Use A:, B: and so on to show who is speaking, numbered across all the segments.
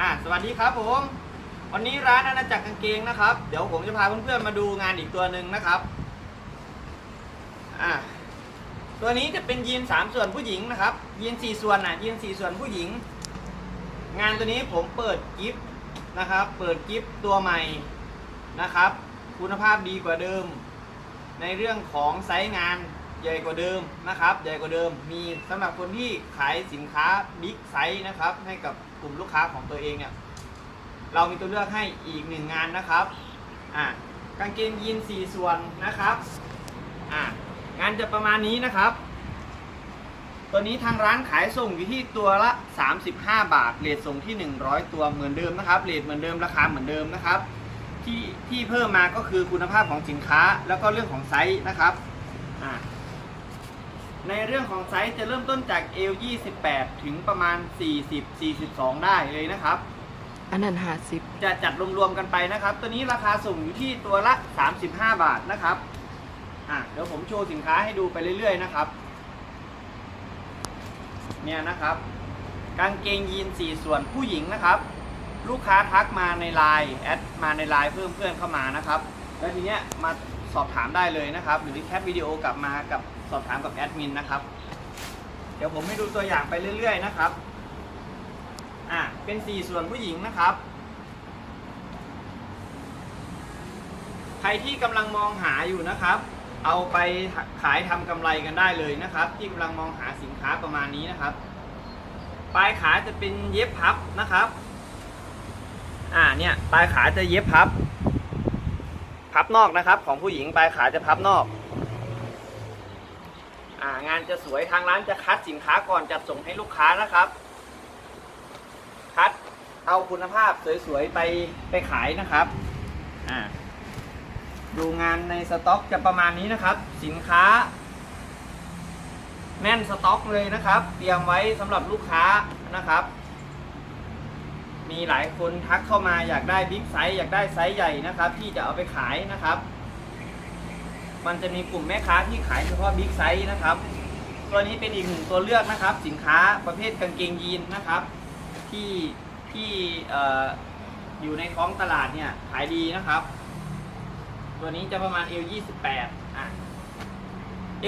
A: อ่าสวัสดีครับผม วันนี้ร้านอาณาจักรกางเกงนะครับ เดี๋ยวผมจะพาเพื่อนๆมาดูงานอีกตัวหนึ่งนะครับอ่าตัวนี้จะเป็นยีนสามส่วนผู้หญิงนะครับ ยีนสี่ส่วนอะยีนสี่ส่วนผู้หญิง งานตัวนี้ผมเปิดกิฟต์นะครับ เปิดกิฟต์ตัวใหม่นะครับ คุณภาพดีกว่าเดิม ในเรื่องของไซส์งาน ใหญ่กว่าเดิมนะครับ ใหญ่กว่าเดิม มีสำหรับคนที่ขายสินค้าบิ๊กไซส์นะครับ ให้กับกลุ่มลูกค้าของตัวเองเนี่ยเรามีตัวเลือกให้อีกหนึ่งงานนะครับอ่ากางเกงยีนสี่ส่วนนะครับอ่างานจะประมาณนี้นะครับ ตัวนี้ทางร้านขายส่งอยู่ที่ตัวละ 35 บาทเรทส่งที่ 100 ตัวเหมือนเดิมนะครับเรทเหมือนเดิมราคาเหมือนเดิมนะครับ ที่ที่เพิ่มมาก็คือคุณภาพของสินค้าแล้วก็เรื่องของไซส์นะครับอ่า ในเรื่องของไซส์จะเริ่มต้นจาก L 28ถึงประมาณ 40 42 ได้เลยนะครับ
B: อันนั้นหาสิบ
A: จะจัดรวมๆกันไปนะครับ ตัวนี้ราคาส่งอยู่ที่ตัวละ 35 บาทนะครับอะเดี๋ยวผมโชว์สินค้าให้ดูไปเรื่อยๆนะครับ เนี่ยนะครับ กางเกงยีนสี่ส่วนผู้หญิงนะครับ ลูกค้าทักมาในไลน์แอดมาในไลน์เพิ่มเพื่อนเข้ามานะครับ แล้วทีเนี้ยมา สอบถามได้เลยนะครับ หรือแคปวิดีโอกลับมากับสอบถามกับแอดมินนะครับ เดี๋ยวผมให้ดูตัวอย่างไปเรื่อย ๆ นะครับอะเป็นสี่ส่วนผู้หญิงนะครับ ใครที่กำลังมองหาอยู่นะครับ เอาไปขายทำกำไรกันได้เลยนะครับ ที่กำลังมองหาสินค้าประมาณนี้นะครับ ปลายขาจะเป็นเย็บพับนะครับ อ่าเนี่ยปลายขาจะเย็บพับ พับนอกนะครับ ของผู้หญิงปลายขาจะพับนอกอ่างานจะสวยทางร้านจะคัดสินค้าก่อนจัดส่งให้ลูกค้านะครับ คัดเอาคุณภาพสวยๆไปไปขายนะครับอ่าดูงานในสต็อกจะประมาณนี้นะครับ สินค้า แน่นสต็อกเลยนะครับ เตรียมไว้สำหรับลูกค้านะครับ มีหลายคนทักเข้ามาอยากได้บิ๊กไซส์อยากได้ไซส์ใหญ่นะครับ ที่จะเอาไปขายนะครับ มันจะมีกลุ่มแม่ค้าที่ขายเฉพาะบิ๊กไซส์นะครับ ตัวนี้เป็นอีกหนึ่งตัวเลือกนะครับ สินค้าประเภทกางเกงยีนนะครับ ที่ที่อ่อยู่ในท้องตลาดเนี่ยขายดีนะครับ ตัวนี้จะประมาณ L 28อะ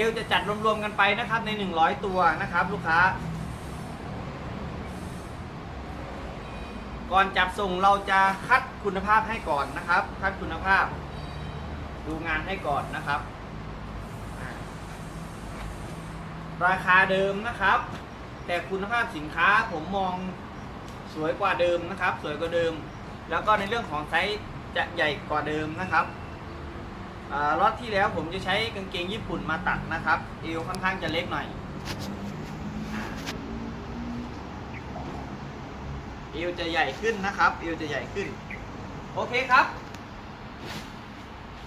A: L จะจัดรวมๆกันไปนะครับใน 100 ตัวนะครับ ลูกค้า ก่อนจับส่งเราจะคัดคุณภาพให้ก่อนนะครับ คัดคุณภาพ ดูงานให้ก่อนนะครับ ราคาเดิมนะครับ แต่คุณภาพสินค้าผมมองสวยกว่าเดิมนะครับ สวยกว่าเดิม แล้วก็ในเรื่องของไซส์จะใหญ่กว่าเดิมนะครับรอบที่แล้วผมจะใช้กางเกงญี่ปุ่นมาตัดนะครับเอวค่อนข้างจะเล็กหน่อยอ่า เอวจะใหญ่ขึ้นนะครับ เอวจะใหญ่ขึ้น โอเคครับ